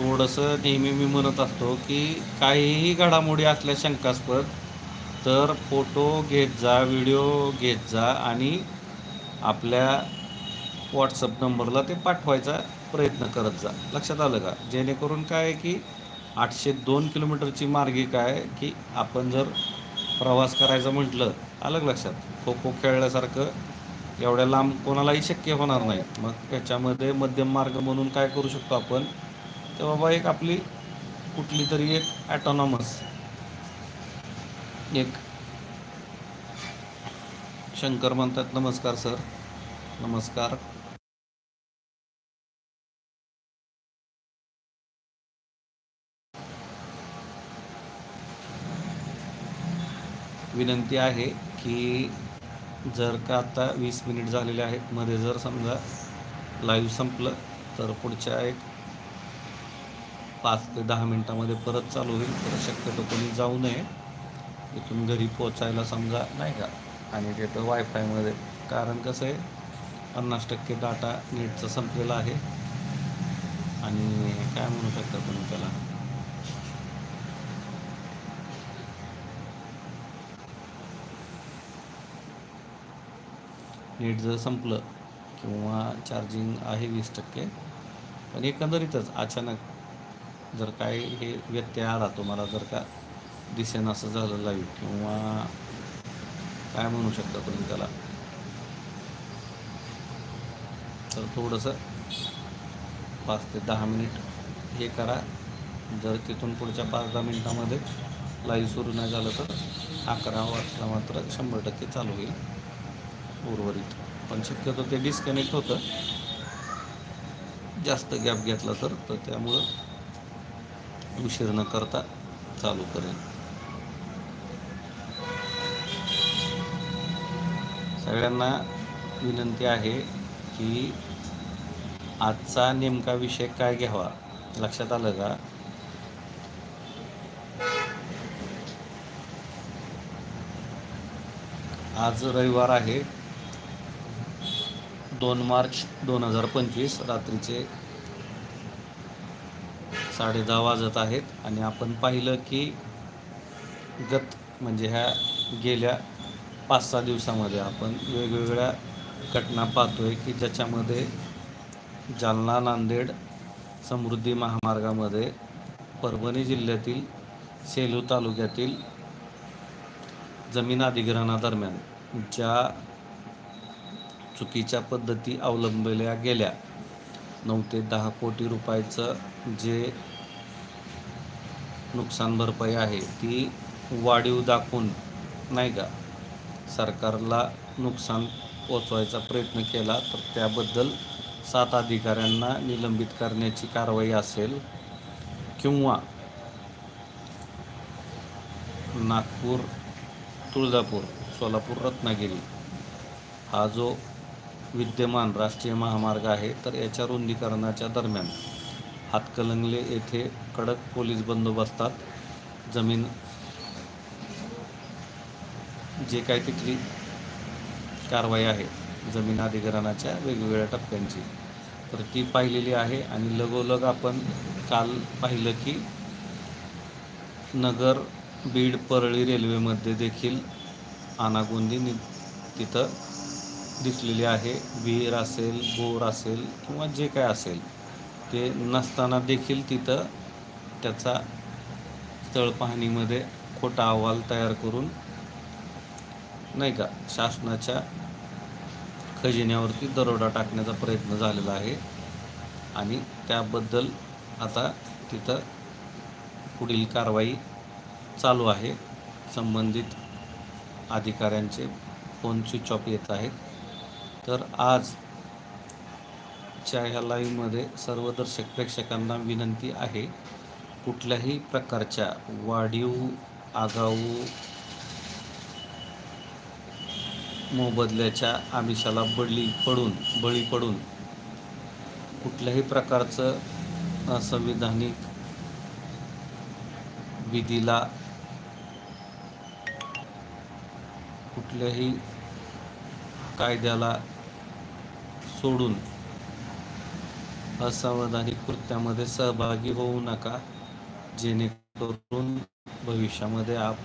थोडंसं नेहमी मी म्हणत असतो की काहीही घडामोडी असल्या शंकास्पद तर फोटो घेत जा व्हिडिओ घेत जा आणि आपल्या व्हॉट्सअप नंबरला ते पाठवायचा प्रयत्न करत जा. लक्षात आलं का? जेणेकरून काय आहे की आठशे दोन किलोमीटरची मार्गी आहे की आपण जर प्रवास करायचा म्हटलं आलं लक्षात? खो खो खेळल्यासारखं एवढ्या लांब कोणालाही शक्य होणार नाही. मग याच्यामध्ये मध्यम मार्ग म्हणून काय करू शकतो आपण? तर बाबा एक आपली कुठली तरी एक ॲटॉनॉमस एक शंकर म्हणतात नमस्कार सर. नमस्कार. विनंती आहे की जर का आता वीस मिनिट झालेले आहेत मध्ये जर समजा लाईव्ह संपलं तर पुढच्या एक पाच ते दहा मिनटामध्ये परत चालू होईल. तर शक्यतो कोणी जाऊ नये. इथून घरी पोचायला समजा नाही का? आणि तिथं वायफायमध्ये कारण कसं आहे पन्नास टक्के डाटा नेटचा संपलेला आहे. आणि काय म्हणू शकता तुम्ही त्याला? नेट जर संपलं किंवा चार्जिंग आहे वीस टक्के पण एकंदरीतच अचानक जर काय हे व्यत्यय आला तुम्हाला जर का दिसेन असं झालं लाईव्ह किंवा काय म्हणू शकता तुम्ही त्याला? तर थोडंसं पाच ते दहा मिनिट हे करा. जर तिथून पुढच्या पाच दहा मिनिटामध्ये लाईव्ह सुरू नाही झालं तर अकरा वाजता मात्र शंभर टक्के चालू होईल उर्वरित. पण शक्यतो ते डिस्कनेक्ट होतं. जास्त गॅप घेतला तर तर त्यामुळं उशीर न करता चालू करेन. सगळ्यांना विनंती आहे की आजचा नेमका विषय काय घ्यावा लक्षात आलं का? आज रविवार आहे. दोन मार्च दोन हजार पंचवीस रात्रीचे साडेदहा वाजत आहेत आणि आपण पाहिलं की गत म्हणजे ह्या गेल्या पाच सहा दिवसामध्ये आपण वेगवेगळ्या घटना पाहतोय की ज्याच्यामध्ये जालना नांदेड समृद्धी महामार्गामध्ये परभणी जिल्ह्यातील सेलू तालुक्यातील जमीन अधिग्रहणादरम्यान ज्या चुकीच्या पद्धती अवलंबल्या गेल्या नऊ ते दहा कोटी रुपयाचं जे नुकसान भरपाई आहे ती वाढीव दाखवून नाही का? सरकारला नुकसान पोचवायचा प्रयत्न केला तर त्याबद्दल सात अधिकाऱ्यांना निलंबित करण्याची कारवाई असेल किंवा नागपूर तुळजापूर सोलापूर रत्नागिरी हा जो विद्यमान राष्ट्रीय महामार्ग आहे तर याच्या रुंदीकरणाच्या दरम्यान हातकलंगले येथे कडक पोलीस बंदोबस्तात जमीन जे काही तिथली कारवाई आहे जमीन अधिग्रहणाच्या वेगवेगळ्या टप्प्यांची. तर ती पाहिलेली आहे आणि लगोलग आपण काल पाहिलं की नगर बीड परळी रेल्वेमध्ये देखील आनागोंदी नि तिथं दिसलेली आहे. विहीर असेल बोर असेल किंवा जे काय असेल ते नसताना देखील तिथं त्याचा स्थळ पाहणीमध्ये खोटा अहवाल तयार करून नाही का शासनाच्या खजिन्यावरती दरोडा टाकण्याचा प्रयत्न झालेला आहे. आणि त्याबद्दल आता तिथं पुढील कारवाई चालू आहे. संबंधित अधिकाऱ्यांचे फोन स्विच ऑफ येत आहेत. तर आजच्या ह्या लाईव्हमध्ये सर्व दर्शक प्रेक्षकांना विनंती आहे कुठल्याही प्रकारच्या वाढीव आगाऊ मोबदल्याच्या आमिषाला बळी पडून बळी पडून कुठल्याही प्रकारचं संविधानिक विधीला कुठल्याही कायद्याला सोडून असावधानिक कृत्यामध्ये सहभागी होऊ नका. जेणेकरून भविष्यामध्ये आप